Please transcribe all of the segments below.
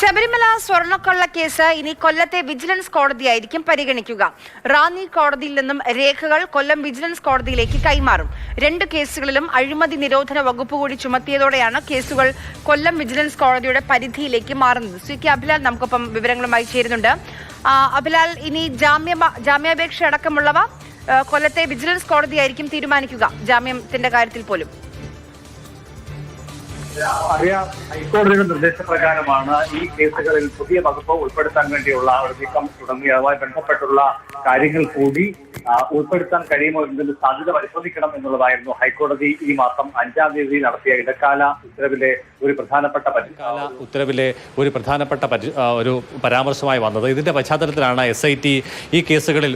Sabarimala സ്വർണക്കൊള്ള case ഇനി കൊല്ലത്തെ vigilance കോടതിയായിരിക്കും പരിഗണിക്കുക. റാന്നി കോടതിയിൽ നിന്നും രേഖകൾ കൊല്ലം വിജിലൻസ് കോടതിയിലേക്ക് കൈമാറും. രണ്ട് കേസുകളിലും അഴിമതി നിരോധന വകുപ്പ് കൂടി ചുമത്തിയതോടെയാണ് കേസുകൾ കൊല്ലം വിജിലൻസ് കോടതിയുടെ പരിധിയിലേക്ക് മാറുന്നത്. സി കെ അഭിലാൽ നമുക്കൊപ്പം വിവരങ്ങളുമായി ചേരുന്നുണ്ട്. അഭിലാൽ ഇനി ജാമ്യ ജാമ്യാപേക്ഷ അടക്കമുള്ളവ കൊല്ലത്തെ വിജിലൻസ് കോടതിയായിരിക്കും തീരുമാനിക്കുക. ജാമ്യത്തിന്റെ കാര്യത്തിൽ പോലും. അറിയാം ഹൈക്കോടതിയുടെ നിർദ്ദേശപ്രകാരമാണ് ഈ കേസുകളിൽ പുതിയ വകുപ്പ് ഉൾപ്പെടുത്താൻ വേണ്ടിയുള്ള ഒരു നീക്കം തുടങ്ങിയതുമായി ബന്ധപ്പെട്ടുള്ള കാര്യങ്ങൾ കൂടി ഉൾപ്പെടുത്താൻ കഴിയുമോ എന്നതിന്റെ സാധ്യത പരിശോധിക്കണം എന്നുള്ളതായിരുന്നു ഹൈക്കോടതി ഈ മാസം അഞ്ചാം തീയതി നടത്തിയ ഇടക്കാല ഉത്തരവിലെ ഒരു പ്രധാനപ്പെട്ട പരി- ഉത്തരവിലെ ഒരു പ്രധാനപ്പെട്ട ഒരു പരാമർശമായി വന്നത്. ഇതിന്റെ പശ്ചാത്തലത്തിലാണ് എസ് ഐ ടി ഈ കേസുകളിൽ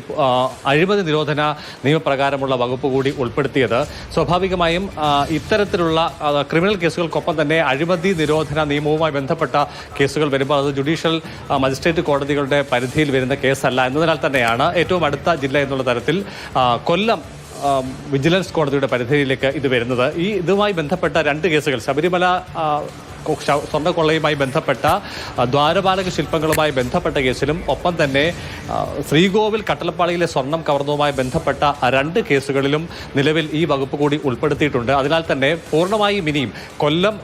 അഴിമതി നിരോധന നിയമപ്രകാരമുള്ള വകുപ്പ് കൂടി ഉൾപ്പെടുത്തിയത്. സ്വാഭാവികമായും ഇത്തരത്തിലുള്ള ക്രിമിനൽ കേസുകൾക്കൊപ്പം തന്നെ അഴിമതി നിരോധന നിയമവുമായി ബന്ധപ്പെട്ട കേസുകൾ വരുമ്പോൾ അത് ജുഡീഷ്യൽ മജിസ്ട്രേറ്റ് കോടതികളുടെ പരിധിയിൽ വരുന്ന കേസല്ല എന്നതിനാൽ തന്നെയാണ് ഏറ്റവും അടുത്ത ജില്ല എന്നുള്ള തരത്തിൽ കൊല്ലം വിജിലൻസ് കോടതിയുടെ പരിധിയിലേക്ക് ഇത് വരുന്നത്. ഈ ഇതുമായി ബന്ധപ്പെട്ട രണ്ട് കേസുകൾ ശബരിമല സ്വർണക്കൊള്ളയുമായി ബന്ധപ്പെട്ട ദ്വാരപാലക ശില്പങ്ങളുമായി ബന്ധപ്പെട്ട കേസിലും ഒപ്പം തന്നെ ശ്രീകോവിൽ കട്ടലപ്പാളിയിലെ സ്വർണം കവർന്നതുമായി ബന്ധപ്പെട്ട രണ്ട് കേസുകളിലും നിലവിൽ ഈ വകുപ്പ് കൂടി ഉൾപ്പെടുത്തിയിട്ടുണ്ട്. അതിനാൽ തന്നെ പൂർണമായും ഇനിയും കൊല്ലം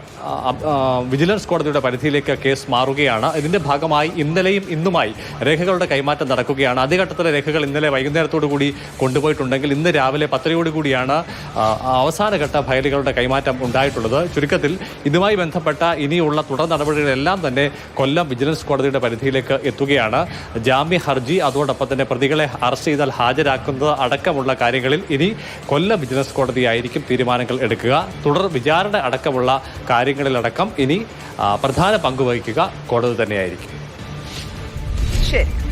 വിജിലൻസ് കോടതിയുടെ പരിധിയിലേക്ക് കേസ് മാറുകയാണ്. ഇതിന്റെ ഭാഗമായി ഇന്നലെയും ഇന്നുമായി രേഖകളുടെ കൈമാറ്റം നടക്കുകയാണ്. ആദ്യഘട്ടത്തിലെ രേഖകൾ ഇന്നലെ വൈകുന്നേരത്തോടു കൂടി കൊണ്ടുപോയിട്ടുണ്ടെങ്കിൽ ഇന്ന് രാവിലെ പത്തരയോടു കൂടിയാണ് അവസാനഘട്ട ഫയലുകളുടെ കൈമാറ്റം ഉണ്ടായിട്ടുള്ളത്. ചുരുക്കത്തിൽ ഇതുമായി ബന്ധപ്പെട്ട ഇനിയുള്ള തുടർ നടപടികളെല്ലാം തന്നെ കൊല്ലം വിജിലൻസ് കോടതിയുടെ പരിധിയിലേക്ക് എത്തുകയാണ്. ജാമ്യ ഹർജി അതോടൊപ്പം തന്നെ പ്രതികളെ അറസ്റ്റ് ചെയ്താൽ ഹാജരാക്കുന്നത് അടക്കമുള്ള കാര്യങ്ങളിൽ ഇനി കൊല്ലം വിജിലൻസ് കോടതിയായിരിക്കും തീരുമാനങ്ങൾ എടുക്കുക. തുടർ വിചാരണ അടക്കമുള്ള കാര്യങ്ങളിലടക്കം ഇനി പ്രധാന പങ്കുവഹിക്കുക കോടതി തന്നെയായിരിക്കും. ശരി.